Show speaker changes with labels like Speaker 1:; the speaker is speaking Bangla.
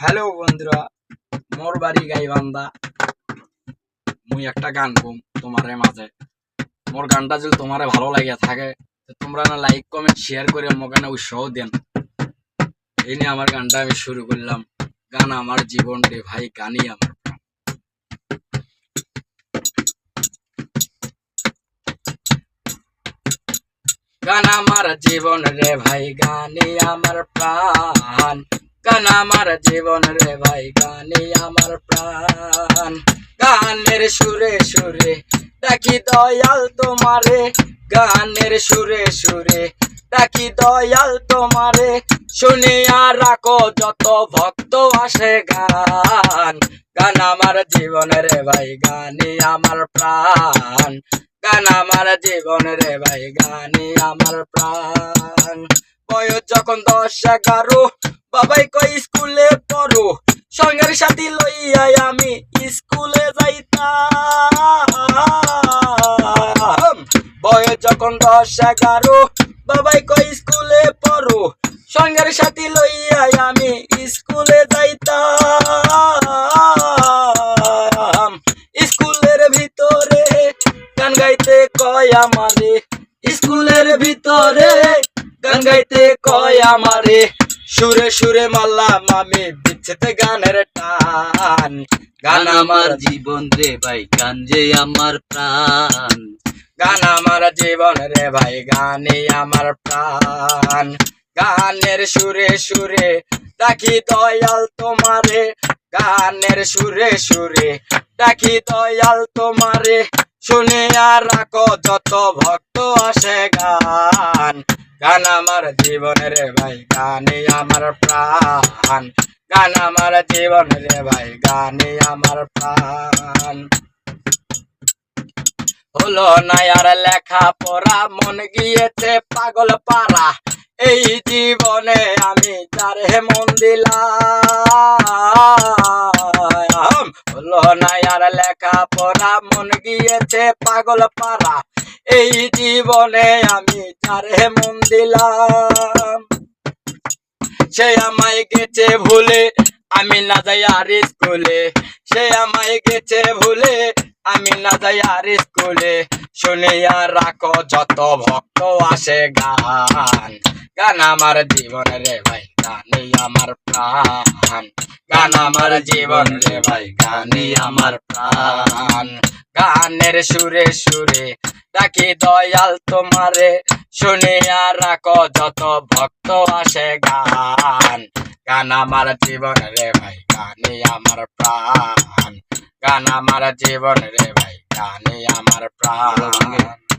Speaker 1: হ্যালো বন্ধুরা, মোর বাড়ি গাইবান্ধা। মুই একটা গান কম তোমারে মাঝে। মোর গানটা যদি তোমারে ভালো লাগে থাকে তোমরা না লাইক কমেন্ট শেয়ার করে আমাকে না উৎসাহ দেন এই নিয়ে আমার গানটা আমি শুরু করলাম। গান আমার জীবন রে ভাই, গানই আমার গান আমার জীবন রে ভাই গানি আমার প্রাণ। গান আমার জীবন ভাই, গানি আমার প্রাণ। গানের সুরে সুরে ডাকি দয়াল তোমারে, গানের সুরে সুরে ডাকি দয়াল তোমারে। শুনিয়া রাখো যত ভক্ত আসে গান। গান আমার জীবন ভাই, গানি আমার প্রাণ। গান আমার জীবন ভাই, গানি আমার প্রাণ। বয়স যখন দশ এগারো বাবাই কই স্কুলে পড়ো। সঙ্গের সাথী লইয়াই আমি স্কুলে যাইতাম। বয়স যখন দশ এগারো, বাবাই কই স্কুলে পড়ো। সঙ্গের সাথী লইয়াই আমি স্কুলে যাইতাম। স্কুলের ভিতরে গান গাইতে কয় আমারে। স্কুলের ভিতরে গান গাইতে কয় আমারে। সুরে সুরে মারলাম আমি বিচ্ছেতে গানের টান। গান আমার
Speaker 2: জীবন রে ভাই, গান যে আমার প্রাণ।
Speaker 1: গান আমার জীবন রে ভাই গানে আমার প্রাণ। গানের সুরে সুরে ডাকি দয়াল তোমারে। গানের সুরে সুরে ডাকি দয়াল তোমারে। শুনে আর রাখো, যত ভক্ত আসে গান। গান আমার জীবন রে ভাই গানে আমার প্রাণ। গান আমার জীবন রে ভাই গানে আমার প্রাণ। হলো না লেখা পড়া মন গিয়েছে পাগল পারা এই জীবনে আমি যারে মন দিলাম। হলো না লেখা পড়া মন গিয়েছে পাগল পারা এই জীবনে আমি যারে মন দিলাম, সে আমায় গেছে ভুলে আমি না যাই আর স্কুলে। সে আমায় গেছে ভুলে আমি না যাই আর স্কুলে। শুনে আর রাখো, যত ভক্ত আসে গান। গান আমার জীবন রে ভাই, গানই আমার প্রাণ। গান আমার জীবন রে ভাই, গানই আমার প্রাণ। গানের সুরে সুরে ডাকি দয়াল তোমারে, শুনে আর রাখো যত ভক্ত আসে গান। গান আমার জীবন রে ভাই গানে আমার প্রাণ। গান আমার জীবন রে ভাই গানে আমার প্রাণ।